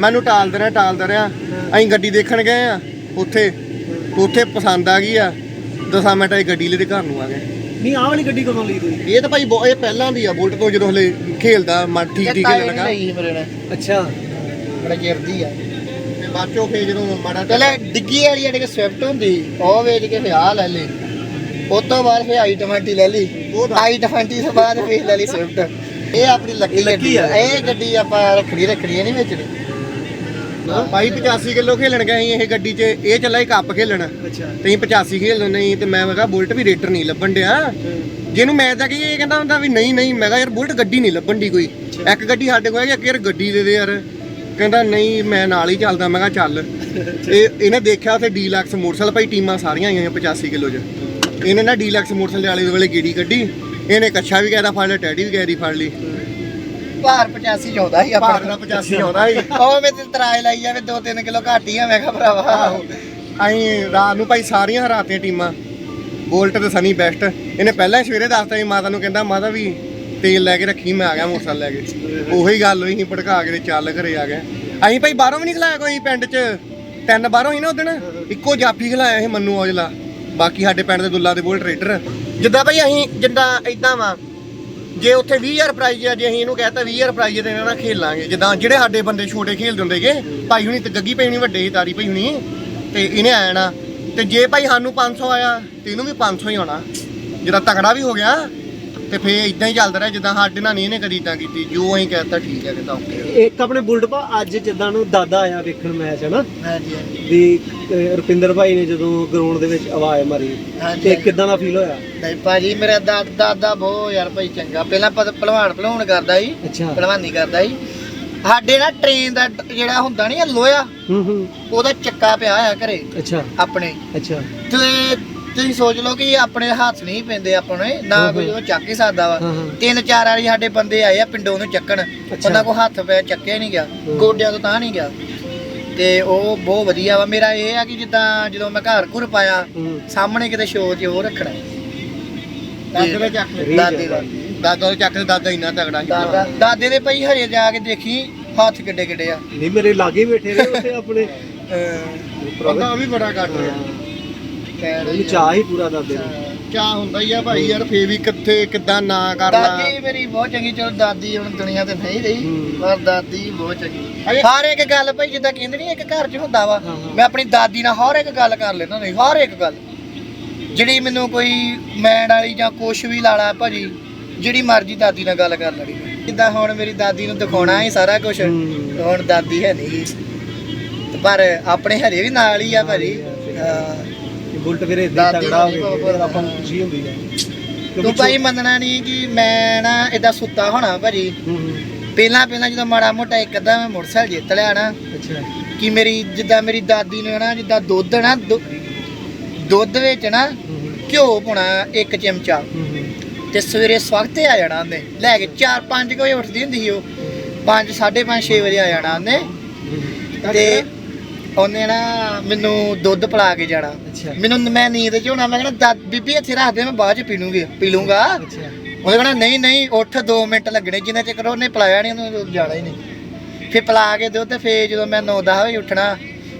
ਮੈਨੂੰ ਟਾਲਦੇ ਰਿਹਾ ਟਾਲਦੇ ਰਿਹਾ। ਅਸੀਂ ਗੱਡੀ ਦੇਖਣ ਗਏ ਆ ਉੱਥੇ। ਤੇ ਉੱਥੇ ਪਸੰਦ ਆ ਗਈ ਆ। ਦਸਾਂ ਮਿੰਟਾਂ 'ਚ ਗੱਡੀ ਲੈ ਤੇ ਘਰ ਨੂੰ ਆ ਗਏ। ਨਹੀਂ ਆਹ ਵਾਲੀ ਗੱਡੀ ਕਦੋਂ ਲਈ ਤੁਸੀਂ? ਇਹ ਤਾਂ ਭਾਈ ਬਹੁ- ਇਹ ਪਹਿਲਾਂ ਦੀ ਆ ਬੁਲਟ ਤੋਂ ਜਦੋਂ ਹਲੇ ਖੇਲਦਾ ਮਨ ਠੀਕ ਠੀਕ ਲੱਗਾ। ਲਈ ਮੇਰੇ ਨਾਲ। ਅੱਛਾ। ਬੜਾ ਗਿਰਦੀ ਆ। ਤੇ ਬਾਅਦ ਚੋਂ ਫੇਰ ਜਦੋਂ ਮਾੜਾ ਪਹਿਲਾਂ ਡਿੱਗੀ ਵਾਲੀ ਜਿਹੜੀ ਸਵਿਫਟ ਹੁੰਦੀ ਉਹ ਵੇਚ ਕੇ ਫਿਰ ਆਹ ਲੈ ਲਈ। ਉਸ ਤੋਂ ਬਾਅਦ ਫਿਰ ਆਈ 20 ਲੈ ਲਈ। ਉਹ ਤਾਂ- ਆਈ 20 ਤੋਂ ਬਾਅਦ ਫਿਰ ਲੈ ਲਈ ਸਵਿਫਟ ਇਹ ਆਪਣੀ ਲੱਕੀ ਲੱਕੀ ਗੱਡੀ ਆ। ਆ। ਇਹ ਗੱਡੀ ਆਪਾਂ ਰੱਖੜੀ ਰੱਖੜੀ ਨਹੀਂ ਵੇਚਣੀ। ਭਾਈ 85 ਕਿਲੋ ਖੇਲਣ ਗਏ ਇਹ ਗੱਡੀ 'ਚ ਇਹ ਚੱਲਾ ਹੀ ਕੱਪ ਖੇਲਣ। ਅੱਛਾ। ਤੇ ਅਸੀਂ 85 ਖੇਲਣ ਨਹੀਂ ਤੇ ਮੈਂ ਕਿਹਾ ਬੁਲਟ ਵੀ ਰੇਟਰ ਨਹੀਂ ਲੱਭਣ ਡਿਆ। ਜਿਹਨੂੰ ਮੈਂ ਤਾਂ ਕਿ ਇਹ ਕਹਿੰਦਾ ਹੁੰਦਾ ਵੀ ਨਹੀਂ ਨਹੀਂ ਮੈਂ ਕਿਹਾ ਯਾਰ ਬੁਲਟ ਗੱਡੀ ਨਹੀਂ ਲੱਭਣ ਦੀ ਕੋਈ। ਇੱਕ ਗੱਡੀ ਸਾਡੇ ਕੋਲ ਹੈਗੀ ਇੱਕ ਯਾਰ ਗੱਡੀ ਦੇ ਦੇ ਯਾਰ। ਕਹਿੰਦਾ ਨਹੀਂ ਮੈਂ ਨਾਲ ਹੀ ਚੱਲਦਾ ਮੈਂ ਕਿਹਾ ਚੱਲ। ਇਹ ਇਹਨੇ ਦੇਖਿਆ ਉੱਥੇ ਡੀਲਕਸ ਮੋਟਰਸਾਈਕਲ ਭਾਈ ਟੀਮਾਂ ਸਾਰੀਆਂ ਆਈਆਂ 85 ਕਿਲੋ 'ਚ। ਇਹਨੇ ਨਾ ਡੀਲਕਸ ਮੋਟਰਸਾਈਕਲ ਵਾਲੇ ਦੇ ਵੇਲੇ ਗੇੜੀ ਕੱਢੀ। ਇਹਨੇ ਕੱਛਾ ਵੀ ਕਹਿਦਾ ਫੜ ਲਿਆ ਟੈਡੀ ਵੀ ਕਹਿਦੀ ਫੜ ਲਈ। ਭਾਰ 85 ਚਾਹੁੰਦਾ ਸੀ ਆਪਣਾ ਦਾ 85 ਆਉਂਦਾ ਸੀ। ਉਹ ਮੈਂ ਤੇ ਤਰਾਜ ਲਾਈ ਜਾਵੇ 2-3 ਕਿਲੋ ਘੱਟ ਹੀ ਆ ਮੈਂ ਕਿਹਾ ਭਰਾਵਾ। ਅਸੀਂ ਰਾਤ ਨੂੰ ਭਾਈ ਸਾਰੀਆਂ ਹਰਾਤੀਆਂ ਟੀਮਾਂ ਬੋਲਟ ਤੇ ਸਨੀ ਬੈਸਟ। ਇਹਨੇ ਪਹਿਲਾਂ ਹੀ ਸਵੇਰੇ ਦੱਸਤਾ ਸੀ ਮਾਤਾ ਨੂੰ ਕਹਿੰਦਾ ਮਾਤਾ ਵੀ ਤੇਲ ਲੈ ਕੇ ਰੱਖੀ ਮੈਂ ਆ ਗਿਆ ਮੋਟਰਸਾਈਕਲ ਲੈ ਕੇ। ਉਹੀ ਗੱਲ ਹੋਈ ਸੀ ਭੜਕਾ ਕੇ ਤੇ ਚੱਲ ਘਰੇ ਆ ਗਏ। ਅਸੀਂ ਭਾਈ ਬਾਹਰੋਂ ਵੀ ਨਹੀਂ ਖਲਾਇਆ ਕੋਈ ਪਿੰਡ 'ਚ ਤਿੰਨ ਬਾਹਰੋਂ ਹੀ ਨਾ ਉਦਣ ਇੱਕੋ ਜਾਫੀ ਖਲਾਇਆ ਸੀ ਮੰਨੂ ਔਜਲਾ। ਬਾਕੀ ਸਾਡੇ ਪਿੰਡ ਦੇ ਦੁੱਲਾ ਦੇ ਬੋਲ ਟਰੇਡਰ। ਜਿੱਦਾਂ ਭਾਈ ਅਸੀਂ ਜਿੱਦਾਂ ਇਦਾਂ ਵਾ ਜੇ ਉੱਥੇ 20000 ਪ੍ਰਾਈਜ਼ ਆ, ਜੇ ਅਸੀਂ ਇਹਨੂੰ ਕਹਤਾ 20000 ਪ੍ਰਾਈਜ਼ ਤੇ ਇਹਨਾਂ ਨਾਲ ਖੇਲਾਂਗੇ। ਜਿੱਦਾਂ ਜਿਹੜੇ ਸਾਡੇ ਬੰਦੇ ਛੋਟੇ ਖੇਲਦੇ ਹੁੰਦੇਗੇ ਭਾਈ ਹੁਣੀ ਤੇ ਗੱਗੀ ਭਾਈ ਹੁਣੀ ਵੱਡੇ ਹੀ ਤਾਰੀ ਪਈ ਹੁਣੀ, ਤੇ ਇਹਨੇ ਆ ਜਾਣਾ ਤੇ ਜੇ ਭਾਈ ਸਾਨੂੰ 500 ਆਇਆ, ਤੇ ਇਹਨੂੰ ਵੀ 500 ਹੀ ਆਉਣਾ। ਜਿਹੜਾ ਤਗੜਾ ਵੀ ਹੋ ਗਿਆ ਤੇ ਫੇਰ ਇਦਾਂ ਹੀ ਚੱਲਦਾ ਰਿਹਾ ਜਿੱਦਾਂ ਸਾਡੇ ਨਾਲ ਨਹੀਂ ਇਹਨੇ ਕਦੀ ਇਦਾਂ ਕੀਤੀ। ਜੋ ਅਸੀਂ ਕਹਿਤਾ ਠੀਕ ਹੈ ਕਿਤਾ ਓਕੇ ਇੱਕ ਆਪਣੇ ਬੁਲਟ ਪਾ ਅੱਜ ਜਿੱਦਾਂ ਨੂੰ ਦਾਦਾ ਆਇਆ ਵੇਖਣ ਮੈਚ ਹੈ ਨਾ ਹਾਂਜੀ ਹਾਂਜੀ। ਵੀ ਅਹ, ਰੁਪਿੰਦਰ ਭਾਈ ਨੇ ਜਦੋਂ ਗਰਾਊਂਡ ਦੇ ਵਿੱਚ ਆਵਾਜ਼ ਮਾਰੀ ਹਾਂਜੀ, ਤੇ। ਕਿਦਾਂ ਦਾ ਫੀਲ ਹੋਇਆ? ਨਹੀਂ ਭਾਜੀ ਮੇਰਾ ਦਾ- ਦਾਦਾ ਬਹੁਤ ਯਾਰ ਭਾਈ ਚੰਗਾ। ਪਹਿਲਾਂ ਪ- ਭਲਵਾਨ ਭਲਵਾਨ ਕਰਦਾ ਸੀ ਅੱਛਾ। ਭਲਵਾਨੀ ਕਰਦਾ ਸੀ। ਸਾਡੇ ਨਾ ਟ੍ਰੇਨ ਦਾ ਡ- ਜਿਹੜਾ ਹੁੰਦਾ ਨਹੀਂ ਲੋਹਾ ਹੂੰ ਹੂੰ। ਉਹਦਾ ਚੱਕਾ ਪਿਆ ਆ ਘਰੇ ਅੱਛਾ। ਆਪਣੇ। ਅੱਛਾ। ਤੇ ਤੁਸੀਂ ਸੋਚ ਲਓ ਕਿ ਆਪਣੇ ਹੱਥ ਨਹੀਂ ਪੈਂਦੇ ਆਪਣੇ ਨਾ ਕੋਈ। ਉਹ ਚੱਕ ਹੀ ਸਕਦਾ ਵਾ। ਤਿੰਨ ਚਾਰ ਵਾਰੀ ਸਾਡੇ ਬੰਦੇ ਆਏ ਆ ਪਿੰਡੋਂ ਨੂੰ ਚੱਕਣ। ਉਹਨਾਂ ਕੋ ਹੱਥ ਪੈ ਚੱਕਿਆ ਨਹੀਂ ਗਿਆ। ਗੋਡਿਆਂ ਤੋਂ ਤਾਂ ਨਹੀਂ ਗਿਆ। ਤੇ ਉਹ ਬਹੁਤ ਵਧੀਆ ਵਾ। ਮੇਰਾ ਇਹ ਆ ਕਿ ਜਿੱਦਾਂ ਜਦੋਂ ਮੈਂ ਘਰ ਘੁਰ ਪਾਇਆ ਸਾਹਮਣੇ ਕਿਤੇ ਸ਼ੋਅ 'ਚ ਉਹ ਰੱਖਣਾ। ਦਾਦੇ ਦੇ ਚੱਕ ਦਾਦੇ ਦਾ। ਦਾਦਾ ਚੱਕ ਦਾਦਾ ਇੰਨਾ ਤਗੜਾ ਸੀ। ਦਾਦਾ। ਦੇ ਪਈ ਹਰੇ ਜਾ ਕੇ ਦੇਖੀ ਹੱਥ ਕਿੱਡੇ ਕਿੱਡੇ ਆ। ਨਹੀਂ ਮੇਰੇ ਲਾਗੇ ਬੈਠੇ ਰਹੇ ਉੱਥੇ ਆਪਣੇ। ਬੰਦਾ ਉਹ ਵੀ ਬੜਾ ਕੱਟ ਰਿਹਾ ਉਹਨੂੰ ਚਾਹ ਹੀ ਪੂਰਾ ਦਾਦੇ ਨੂੰ ਕਿਆ ਹੁੰਦਾ ਹੀ ਆ ਭਾਈ ਯਾਰ ਫੇਰ ਵੀ ਕਿੱਥੇ ਕਿੱਦਾਂ ਨਾ ਕਰਨਾ। ਦਾਦੀ ਮੇਰੀ ਬਹੁਤ ਚੰਗੀ ਚਲੋ ਦਾਦੀ ਹੁਣ ਦੁਨੀਆ ਤੇ ਨਹੀਂ ਰਹੀ ਹੂੰ। ਪਰ ਦਾਦੀ ਬਹੁਤ ਚੰਗੀ। ਅਜੇ- ਹਰ ਇੱਕ ਗੱਲ ਭਾਈ ਜਿੱਦਾਂ ਕਹਿੰਦੇ ਨਹੀਂ ਇੱਕ ਘਰ 'ਚ ਹੁੰਦਾ ਵਾ। ਹਾਂ, ਹਾਂ। ਮੈਂ ਆਪਣੀ ਦਾਦੀ ਨਾਲ ਹਰ ਇੱਕ ਗੱਲ ਕਰ ਲੈਂਦਾ ਨਹੀਂ ਹਰ ਇੱਕ ਗੱਲ। ਜਿਹੜੀ ਮੈਨੂੰ ਕੋਈ ਮੈਂਡ ਵਾਲੀ ਜਾਂ ਕੁਛ ਵੀ ਲਾਲਾ ਭਾਜੀ ਜਿਹੜੀ ਮਰਜ਼ੀ ਦਾਦੀ ਨਾਲ ਗੱਲ ਕਰ ਲੈਣੀ। ਜਿੱਦਾਂ ਹੁਣ ਮੇਰੀ ਦਾਦੀ ਨੂੰ ਦਿਖਾਉਣਾ ਹੀ ਸਾਰਾ ਕੁਝ ਹੂੰ। ਹੁਣ ਦਾਦੀ ਹੈ ਨਹੀਂ। ਪਰ ਆਪਣੇ ਹਰੇ ਵੀ ਨਾਲ ਹੀ ਆ ਭਾਜੀ। ਹਾਂ। ਬੁਲਟ ਵੀਰੇ ਦਾਦੀ ਤਗੜਾ ਹੋਵੇ ਆਪਾਂ ਨੂੰ ਖੁਸ਼ੀ ਹੁੰਦੀ ਹੈ। ਤੂੰ ਭਾਈ ਮੰਨਣਾ ਨਹੀਂ ਕਿ ਮੈਂ ਨਾ ਇਦਾਂ ਸੁੱਤਾ ਹੋਣਾ ਭਾਜੀ। ਪਹਿਲਾਂ ਪਹਿਲਾਂ ਜਦੋਂ ਮਾੜਾ ਮੋਟਾ ਇੱਕ ਅੱਧਾ ਮੈਂ ਮੋਟਰਸਾਈਕਲ ਜਿੱਤ ਲਿਆ ਨਾ ਅੱਛਾ। ਕਿ ਮੇਰੀ ਜਿੱਦਾਂ ਮੇਰੀ ਦਾਦੀ ਨੇ ਨਾ ਜਿੱਦਾਂ ਦੁੱਧ ਨਾ ਦੁ- ਦੁੱਧ ਵਿੱਚ ਨਾ ਘਿਓ ਪਾਉਣਾ ਇੱਕ ਚਮਚਾ। ਤੇ ਸਵੇਰੇ ਸਵਖਤੇ ਆ ਜਾਣਾ ਉਹਨੇ। ਲੈ ਕੇ 4-5 ਵਜੇ ਉੱਠਦੀ ਹੁੰਦੀ ਸੀ ਉਹ। 5 5:30 6 ਵਜੇ ਆ ਜਾਣਾ ਉਹਨੇ। ਤੇ ਉਹਨੇ ਨਾ ਮੈਨੂੰ ਦੁੱਧ ਪਿਲਾ ਕੇ ਜਾਣਾ। ਅੱਛਾ। ਮੈਨੂੰ ਮੈਂ ਨੀਂਦ 'ਚ ਹੋਣਾ ਮੈਂ ਕਹਿੰਦਾ "ਦਾਦ- ਬੀਬੀ ਇੱਥੇ ਰੱਖ ਦੇ ਮੈਂ ਬਾਅਦ 'ਚ ਪੀ ਲੂੰਗੀ ਪੀ ਲੂੰਗਾ ਅੱਛਾ। ਉਹਨੇ ਕਹਿਣਾ ਨਹੀਂ ਨਹੀਂ ਉੱਠ 2 ਮਿੰਟ ਲੱਗਣੇ ਜਿੰਨੇ ਚਿਰ ਉਹਨੇ ਪਿਲਾਇਆ ਨਹੀਂ ਉਹਨੂੰ ਜਾਣਾ ਹੀ ਨਹੀਂ। ਫਿਰ ਪਿਲਾ ਕੇ ਦਿਓ ਤੇ ਫਿਰ ਜਦੋਂ ਮੈਂ 9-10 ਵਜੇ ਉੱਠਣਾ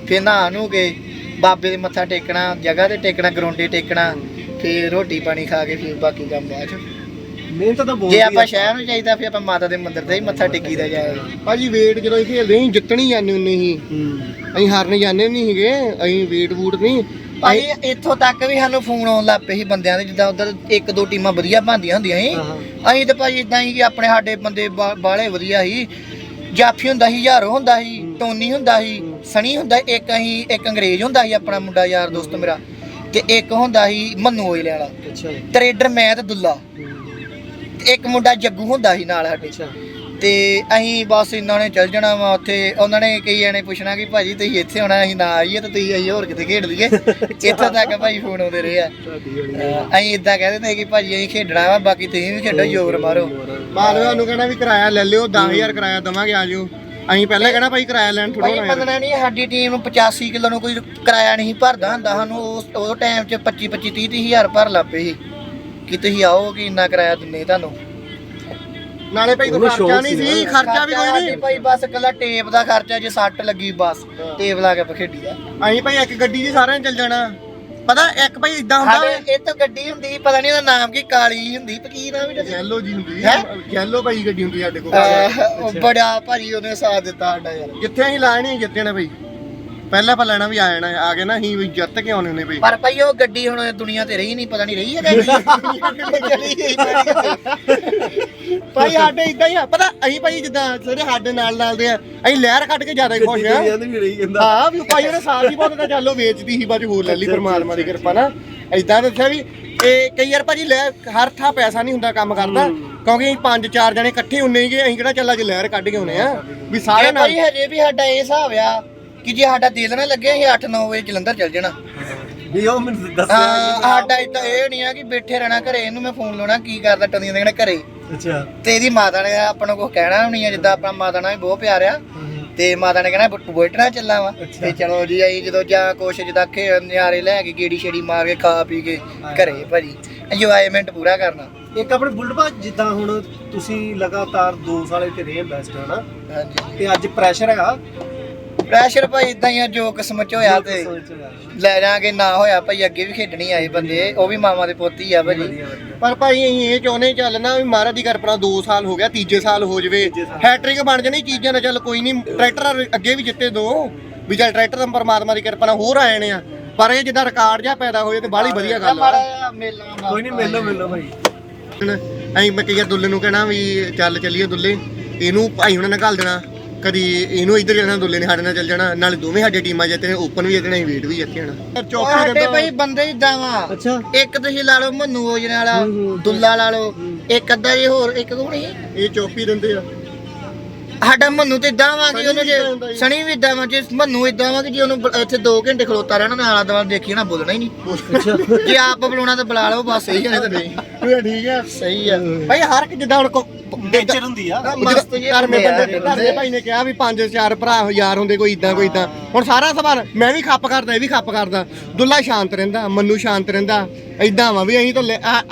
ਫਿਰ ਨਹਾ ਨੂੰ ਕੇ ਬਾਬੇ ਦੇ ਮੱਥਾ ਟੇਕਣਾ ਜਗ੍ਹਾ ਤੇ ਟੇਕਣਾ ਗਰੋਂਡੇ ਟੇਕਣਾ ਫਿਰ ਰੋਟੀ ਪਾਣੀ ਖਾ ਕੇ ਫਿਰ ਬਾਕੀ ਕੰਮ ਬਾਅਦ ਚ। ਮਿਹਨਤ ਤਾਂ ਬਹੁਤ ਜੇ ਆਪਾਂ ਸ਼ਹਿਰ ਨੂੰ ਚਾਹੀਦਾ ਫਿਰ ਆਪਾਂ ਮਾਤਾ ਦੇ ਮੰਦਿਰ ਤੇ ਹੀ ਮੱਥਾ ਟੇਕੀਦਾ ਜਾਏਗਾ ਭਾਜੀ ਵੇਟ ਜਦੋਂ ਅਸੀਂ ਖੇਲਦੇ ਸੀ ਜਿੱਤਣੀ ਜਾਂਦੇ ਹੁੰਦੇ ਸੀ। ਹੂੰ। ਅਸੀਂ ਹਾਰਨ ਜਾਂਦੇ ਨਹੀਂ ਸੀਗੇ ਅਸੀਂ ਵੇਟ ਵੂਟ ਨਹੀਂ। ਭਾਈ ਇੱਥੋਂ ਤੱਕ ਵੀ ਸਾਨੂੰ ਫੋਨ ਆਉਣ ਲੱਗ ਪਏ ਸੀ ਬੰਦਿਆਂ ਦੇ ਜਿੱਦਾਂ ਉਧਰ ਇੱਕ ਦੋ ਟੀਮਾਂ ਵਧੀਆ ਬਣਦੀਆਂ ਹੁੰਦੀਆਂ ਸੀ। ਅਸੀਂ ਤੇ ਭਾਈ ਇਦਾਂ ਹੀ ਕਿ ਆਪਣੇ ਸਾਡੇ ਬੰਦੇ ਬਾ- ਬਾਹਲੇ ਵਧੀਆ ਸੀ। ਜਾਫੀ ਹੁੰਦਾ ਸੀ ਹਜ਼ਾਰੋ ਹੁੰਦਾ ਸੀ ਟੋਨੀ ਹੁੰਦਾ ਸੀ ਸਣੀ ਹੁੰਦਾ ਇੱਕ ਅਸੀਂ ਇੱਕ ਅੰਗਰੇਜ਼ ਹੁੰਦਾ ਸੀ ਆਪਣਾ ਮੁੰਡਾ ਯਾਰ ਦੋਸਤ ਮੇਰਾ। ਤੇ ਇੱਕ ਹੁੰਦਾ ਸੀ ਮੰਨੂ ਓਇਲੇ ਵਾਲਾ। ਅੱਛਾ। ਟਰੇਡਰ ਮੈਂ ਤੇ ਦੁੱਲਾ। ਤੇ ਇੱਕ ਮੁੰਡਾ ਜੱਗੂ ਹੁੰਦਾ ਸੀ ਨਾਲ ਸਾਡੇ। ਅੱਛਾ। ਤੇ ਅਸੀਂ ਬਸ ਇਹਨਾਂ ਨੇ ਚੱਲ ਜਾਣਾ ਵਾ ਉੱਥੇ। ਉਹਨਾਂ ਨੇ ਕਈ ਜਣੇ ਪੁੱਛਣਾ ਕਿ ਭਾਜੀ ਤੁਸੀਂ ਇੱਥੇ ਆਉਣਾ ਅਸੀਂ ਨਾ ਆਈਏ ਤੇ ਤੁਸੀਂ ਅਸੀਂ ਹੋਰ ਕਿਤੇ ਖੇਡ ਲਈਏ। ਇੱਥੋਂ ਤੱਕ ਭਾਈ ਫੋਨ ਆਉਂਦੇ ਰਹੇ ਆ। ਅਹ ਅਸੀਂ ਇਦਾਂ ਕਹਿ ਦਿੰਦੇ ਕਿ ਭਾਜੀ ਅਸੀਂ ਖੇਡਣਾ ਵਾ ਬਾਕੀ ਤੁਸੀਂ ਵੀ ਖੇਡੋ ਜ਼ੋਰ ਮਾਰੋ। ਮਾਲਵਾ ਨੂੰ ਕਹਿਣਾ ਵੀ ਕਿਰਾਇਆ ਲੈ ਲਿਓ 10000 ਕਿਰਾਇਆ ਦਵਾਂਗੇ ਆ ਜਾਓ ਅਸੀਂ ਪਹਿਲਾਂ ਕਹਿਣਾ ਭਾਈ ਕਿਰਾਇਆ ਲੈਣ ਥੋੜਾ ਭਾਈ ਹੋਣਾ ਮੰਨਣਾ ਨਹੀਂ ਸਾਡੀ ਟੀਮ 85 ਕਿਲੋ ਨੂੰ ਕੋਈ ਕਿਰਾਇਆ ਨਹੀਂ ਭਰਦਾ ਹੁੰਦਾ ਸਾਨੂੰ ਉਸ ਉਹ ਟਾਈਮ 'ਚ 25 25 30 ਹਜ਼ਾਰ ਭਰ ਲੱਪੇ ਸੀ। ਕਿ ਤੁਸੀਂ ਆਓ ਕਿ ਇੰਨਾ ਕਿਰਾਇਆ ਦਿੰਨੇ ਤੁਹਾਨੂੰ? ਨਾਲੇ ਭਾਈ ਕੋਈ ਖਰਚਾ ਨਹੀਂ ਸੀ ਨਾ। ਖਰਚਾ ਵੀ ਕੋਈ ਨਹੀਂ। ਭਾਈ ਬਸ ਕੱਲਾ ਟੇਪ ਦਾ ਖਰਚਾ ਜੇ ਸੱਟ ਲੱਗੀ ਬਸ। ਟੇਪ ਲਾ ਕੇ ਖੇਡੀ ਦਾ ਅਸੀਂ ਭਾਈ ਇੱਕ ਗੱਡੀ 'ਚ ਸਾਰਿਆਂ ਨੇ ਚੱਲ ਜਾਣਾ। ਪਤਾ ਇੱਕ ਭਾਈ ਇਦਾਂ ਹੁੰਦਾ ਸਾਡੇ ਇਹ ਤਾਂ ਗੱਡੀ ਹੁੰਦੀ ਪਤਾ ਨਹੀਂ ਉਹਦਾ ਨਾਮ ਕੀ ਕਾਲੀ ਹੁੰਦੀ ਤੇ ਕੀ ਨਾਮ ਹੀ ਯੈਲੋ ਜੀ ਹੁੰਦੀ। ਹੈਂ? ਯੈਲੋ ਭਾਈ ਗੱਡੀ ਹੁੰਦੀ ਸਾਡੇ ਕੋਲ। ਬੜਾ ਭਾਜੀ ਉਹਨੇ ਸਾਥ ਦਿੱਤਾ ਸਾਡਾ ਯਾਰ। ਜਿੱਥੇ ਅਸੀਂ ਲਾਣੀ ਜਿੱਤੇ ਨਾ ਭਾਈ। ਪਹਿਲਾਂ ਆਪਾਂ ਲੈਣਾ ਵੀ ਆ ਜਾਣਾ ਆ ਗਏ ਨਾ ਅਸੀਂ ਵੀ ਜਿੱਤ ਕੇ ਆਉਣੇ ਨੇ ਭਾਈ ਪਰ ਭਾਈ ਉਹ ਗੱਡੀ ਹੁਣ ਦੁਨੀਆ ਤੇ ਰਹੀ ਨਹੀਂ ਪਤਾ ਨਹੀਂ ਰਹੀ ਹੈ ਚਲੀ ਗਈ ਭਾਈ ਸਾਡੇ ਇਦਾਂ ਹੀ ਆ। ਪਤਾ ਅਸੀਂ ਭਾਈ ਜਿੱਦਾਂ ਜਿਹੜੇ ਸਾਡੇ ਨਾਲ ਨਾਲ ਦੇ ਆ ਅਸੀਂ ਲਹਿਰ ਕੱਢ ਕੇ ਜ਼ਿਆਦਾ ਖੁਸ਼ ਆ। ਹਾਂ ਵੀ ਭਾਈ ਉਹਨੇ ਸਾਥ ਹੀ ਬਹੁਤ ਦਾ ਚੱਲੋ ਵੇਚਦੀ ਸੀ ਬਾਅਦ 'ਚ ਹੋਰ ਲੈ ਲਈ ਪਰਮਾਤਮਾ ਦੀ ਕਿਰਪਾ ਨਾਲ ਇਦਾਂ ਦੱਸਿਆ ਵੀ ਇਹ ਕਈ ਵਾਰ ਭਾਜੀ ਲੈ ਹਰ ਥਾਂ ਪੈਸਾ ਨਹੀਂ ਹੁੰਦਾ ਕੰਮ ਕਰਦਾ ਕਿਉਂਕਿ ਅਸੀਂ ਪੰਜ ਚਾਰ ਜਣੇ ਇਕੱਠੇ ਹੁੰਨੇ ਸੀਗੇ ਅਸੀਂ ਕਿਹੜਾ ਚੱਲਾ ਚ ਲਹਿਰ ਕੱਢ ਕੇ ਆਉਨੇ ਆ ਵੀ ਸਾਰੇ ਇਹ ਨਾਲ। ਭਾਈ ਹਜੇ ਵੀ ਸਾਡਾ ਇਹ ਹਿਸਾਬ ਆ ਕਿ ਜੇ ਸਾਡਾ ਦਿਲ ਨਾ ਲੱਗੇ ਅਸੀਂ 8-9 ਵਜੇ ਜਲੰਧਰ ਚੱਲ ਜਾਣਾ। ਵੀ ਉਹ ਮੈਨੂੰ ਹਾਂ ਦੱਸਿਆ ਸਾਡਾ ਇਦਾਂ ਇਹ ਨਹੀਂ ਆ ਕਿ ਬੈਠੇ ਰਹਿਣਾ ਘਰੇ ਇਹਨੂੰ ਮੈਂ ਫੋਨ ਲਾਉਣਾ ਕੀ ਕਰਦਾ ਟੰਦੀਆਂ ਦੇ ਘਰੇ। ਅੱਛਾ। ਤੇ ਇਹਦੀ ਮਾਤਾ ਨੇ ਆਪਣਾ ਕੁਝ ਕਹਿਣਾ ਨਹੀਂ ਆ ਜਿੱਦਾਂ ਆਪਣਾ ਮਾਤਾ ਨਾਲ ਵੀ ਬਹੁਤ ਪਿਆਰ ਆ। ਤੇ ਮਾਤਾ ਨੇ ਕਹਿਣਾ ਬੁੱਟੂ ਬੋਟਣਾ ਚੱਲਾਂ ਵਾ। ਤੇ ਚਲੋ ਜੀ ਆਈ ਜਦੋਂ ਜਾਂ ਕੁਛ ਜਿੱਦਾਂ ਖੇ ਨਿਆਰੇ ਲੈ ਕੇ ਗੇੜੀ ਛੇੜੀ ਮਾਰ ਕੇ ਖਾ ਪੀ ਕੇ ਘਰੇ ਭਾਜੀ ਇੰਜੋਇਮੈਂਟ ਪੂਰਾ ਕਰਨਾ। ਇੱਕ ਆਪਣੇ ਬੁਲਟ ਬਾ ਜਿੱਦਾਂ ਹੁਣ ਤੁਸੀਂ ਲਗਾਤਾਰ 2 ਸਾਲ ਇੱਥੇ ਰਹੇ ਬੈਸਟ ਹਨਾ? ਹਾਂਜੀ। ਤੇ ਅੱਜ ਪ੍ਰੈਸ਼ਰ ਹੈਗਾ ਪ੍ਰੈਸ਼ਰ ਭਾਈ ਇਦਾਂ ਹੀ ਆ ਜੋ ਕਿਸਮਤ ਚ ਹੋਇਆ ਤੇ ਲੈ ਜਾਾਂਗੇ ਨਾ ਹੋਇਆ ਭਾਈ ਅੱਗੇ ਵੀ ਖੇਡਣੀ ਆਏ ਬੰਦੇ ਉਹ ਵੀ ਮਾਮਾ ਦੇ ਪੁੱਤ ਹੀ ਆ ਭਾਜੀ ਪਰ ਭਾਈ ਅਸੀਂ ਇਹ ਚਾਹੁੰਦੇ ਚੱਲਣਾ ਵੀ ਮਹਾਰਾਜ ਦੀ ਕਿਰਪਾ 2 ਸਾਲ ਹੋ ਗਿਆ ਤੀਜੇ ਸਾਲ ਹੋ ਜਵੇ। ਹੈਟ੍ਰਿਕ ਬਣ ਜਾਣੀ ਚੀਜ਼ਾਂ ਨਾਲ ਚੱਲ ਕੋਈ ਨਹੀਂ ਟਰੈਕਟਰ ਅੱਗੇ ਵੀ ਜਿੱਤੇ ਦੋ। ਵੀ ਚੱਲ ਟਰੈਕਟਰ ਤਾਂ ਪਰਮਾਤਮਾ ਦੀ ਕਿਰਪਾ ਨਾਲ ਹੋਰ ਆਏ ਨੇ ਆ। ਪਰ ਇਹ ਜਿੱਦਾਂ ਰਿਕਾਰਡ ਜਿਹਾ ਪੈਦਾ ਹੋਏ ਤੇ ਬਾਹਲੀ ਵਧੀਆ ਗੱਲ ਆ। ਕੋਈ ਨਹੀਂ ਮਿਲੋ ਮਿਲੋ ਭਾਈ। ਅਸੀਂ ਮੈਂ ਕਈ ਵਾਰ ਦੁੱਲੇ ਨੂੰ ਕਹਿਣਾ ਵੀ ਚੱਲ ਚੱਲੀਏ ਦੁੱਲੇ। ਇਹਨੂੰ ਭਾਈ ਹੁਣਾਂ ਨੇ ਘੱਲ ਦੇਣਾ। ਕਦੀ ਇਹਨੂੰ ਇੱਧਰ ਜਾਣਾ ਦੁੱਲੇ ਨੇ ਸਾਡੇ ਨਾਲ ਚੱਲ ਜਾਣਾ ਨਾਲੇ ਦੋਵੇਂ ਸਾਡੇ ਟੀਮਾਂ ਜਿੱਤੇ ਨੇ ਓਪਨ ਵੀ ਜਿੱਤਣਾ ਵੇਟ ਵੀ ਜਿੱਤੇ ਜਾਣਾ ਸਾਡੇ ਭਾਈ ਬੰਦੇ ਇਦਾਂ ਵਾ। ਅੱਛਾ। ਇੱਕ ਤੁਸੀਂ ਲਾ ਲਓ ਮੰਨੂ ਓਜਨ ਵਾਲਾ ਹੂੰ, ਹੂੰ। ਦੁੱਲਾ ਲਾ ਲਓ ਇੱਕ ਅੱਧਾ ਜੇ ਹੋਰ ਇੱਕ ਕੋਣ ਸੀ? ਇਹ ਚੋਪੀ ਦਿੰਦੇ ਆ। ਸਾਡਾ ਮੰਨੂ ਤੇ ਇਦਾਂ ਵਾ ਕਿ ਉਹਨੂੰ ਜੇ। ਸਣੀ ਵੀ ਇਦਾਂ ਵਾ ਜੇ ਮੰਨੂ ਇਦਾਂ ਵਾ ਕਿ ਜੇ ਉਹਨੂੰ ਬ- ਇੱਥੇ 2 ਘੰਟੇ ਖਲੋਤਾ ਰਹਿਣਾ ਨਾ ਆਲਾ ਦੁਆਲਾ ਦੇਖੀ ਨਾ ਬੋਲਣਾ ਹੀ ਨਹੀਂ। ਅੱਛਾ। ਜੇ ਆਪ ਬੁਲਾਉਣਾ ਤਾਂ ਬੁਲਾ ਲਓ ਬਸ ਸਹੀ ਹੈ ਨਹੀਂ ਤਾਂ ਨਹੀਂ। ਇਹ ਠੀਕ ਆ। ਸਹੀ ਆ। ਭਾਈ ਹਰ ਇੱਕ ਜਿੱਦਾਂ ਹੁਣ ਕੋ ਨੇਚਰ ਹੁੰਦੀ ਆ। ਮਸਤ ਜਿਹੇ ਧਰਮੇ ਬੰਦੇ। ਭਾਈ ਨੇ ਕਿਹਾ ਵੀ ਪੰਜ ਚਾਰ ਭਰਾ ਯਾਰ ਹੁੰਦੇ ਕੋਈ ਇਦਾਂ ਕੋਈ ਇਦਾਂ ਹੁਣ ਸਾਰਾ ਸਵਾਲ ਮੈਂ ਵੀ ਖੱਪ ਕਰਦਾ ਇਹ ਵੀ ਖੱਪ ਕਰਦਾ। ਦੁੱਲਾ ਸ਼ਾਂਤ ਰਹਿੰਦਾ ਮੰਨੂ ਸ਼ਾਂਤ ਰਹਿੰਦਾ। ਇਦਾਂ ਵਾ ਵੀ ਅਸੀਂ ਤਾਂ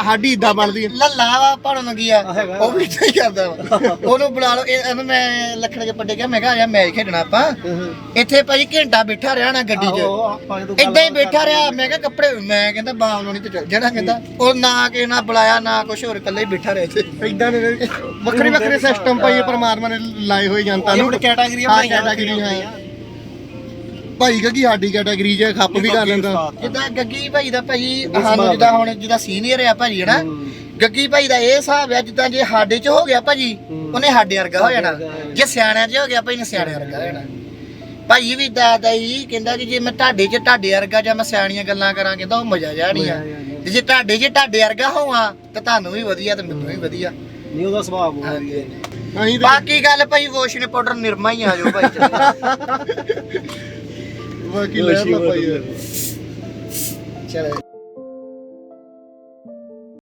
ਸਾਡੀ ਇਦਾਂ ਬਣਦੀ ਆ। ਲੱਲਾ ਵਾ ਭਾਣੋਂ ਨੂੰ ਕੀ ਆ। ਆ ਹੈਗਾ। ਉਹ ਵੀ ਇਦਾਂ ਹੀ ਕਰਦਾ ਵਾ। ਉਹਨੂੰ ਬੁਲਾ ਲਓ। ਇਹ- ਮੈਂ ਲੱਖਣ ਕੇ ਪੱਡੇ ਕਿਹਾ ਮੈਂ ਕਿਹਾ ਆ ਜਾ ਮੈਚ ਖੇਡਣਾ ਆਪਾਂ। ਇੱਥੇ ਭਾਈ ਘੰਟਾ ਬੈਠਾ ਰਿਹਾ ਨਾ ਗੱਡੀ 'ਚ। ਇਦਾਂ ਹੀ ਬੈਠਾ ਰਿਹਾ। ਮੈਂ ਕਿਹਾ ਕੱਪੜੇ ਮੈਂ ਕਹਿੰਦਾ ਬਾਮ ਲਾਉਣੀ ਤੇ ਚੱਲ ਜਾਣਾ ਕਹਿੰਦਾ। ਉਹ ਨਾ ਕਿਸੇ ਨਾਲ ਬੁਲਾਇਆ ਨਾ ਕੁਛ ਹੋਰ ਇਕੱਲੇ ਹੀ ਬੈਠਾ ਰਿਹਾ ਇੱਥੇ। ਇਦਾਂ ਦੇ ਵੱਖਰੇ ਵੱਖਰੇ ਸਿਸਟਮ ਭਾਈ ਪਰਮਾਤਮਾ ਨੇ ਲਾਏ ਹੋਏ ਜਨਤਾ ਨੂੰ। ਆਪਣੀ ਕੈਟਾਗਰੀ ਹਾਂ। ਕੈਟਾਗਰੀ ਹਾਂ ਭਾਈ ਕਹੀ ਸਾਡੀ ਕੈਟਾਗਰੀ 'ਚ ਖੱਪ ਵੀ ਕਰ ਲੈਂਦਾ। ਜਿੱਦਾਂ ਗੱਗੀ ਭਾਈ ਦਾ ਭਾਈ ਸਾਨੂੰ ਜਿੱਦਾਂ ਹੁਣ ਜਿੱਦਾਂ ਸੀਨੀਅਰ ਆ ਭਾਜੀ ਹਨਾ? ਗੱਗੀ ਭਾਈ ਦਾ ਇਹ ਹਿਸਾਬ ਆ ਜਿੱਦਾਂ ਜੇ ਸਾਡੇ 'ਚ ਹੋ ਗਿਆ ਭਾਜੀ ਉਹਨੇ ਸਾਡੇ ਵਰਗਾ ਹੋ ਜਾਣਾ। ਜੇ ਸਿਆਣਿਆਂ 'ਚ ਹੋ ਗਿਆ ਭਾਈ ਨੇ ਸਿਆਣੇ ਵਰਗਾ ਹੋ ਜਾਣਾ। ਭਾਈ ਵੀ ਦਾਦਾ ਹੀ ਕਹਿੰਦਾ ਕਿ ਜੇ ਮੈਂ ਤੁਹਾਡੇ 'ਚ ਤੁਹਾਡੇ ਵਰਗਾ ਜਾਂ ਮੈਂ ਸਿਆਣੀਆਂ ਗੱਲਾਂ ਕਰਾਂ ਕਹਿੰਦਾ ਉਹ ਮਜ਼ਾ ਜਾਣੀ ਆ। ਤੇ ਜੇ ਤੁਹਾਡੇ 'ਚ ਤੁਹਾਡੇ ਵਰਗਾ ਹੋਵਾਂ ਤਾਂ ਤੁਹਾਨੂੰ ਵੀ ਵਧੀਆ ਤੇ ਮੈਨੂੰ ਵੀ ਵਧੀਆ। ਨਹੀਂ ਉਹਦਾ ਸੁਭਾਅ ਬਹੁਤ ਵਧੀਆ ਅਸੀਂ ਤੇ ਬਾਕੀ ਗੱਲ ਭਾਈ ਵੋਸ਼ਨ ਪਾਊਡਰ ਨਿਰਮਾ ਹੀ ਆ ਜਾਓ ਭਾਈ। ਚਲੋ। ਬਾਕੀ ਲੈ ਲਾ ਭਾਈ ਚਲੋ।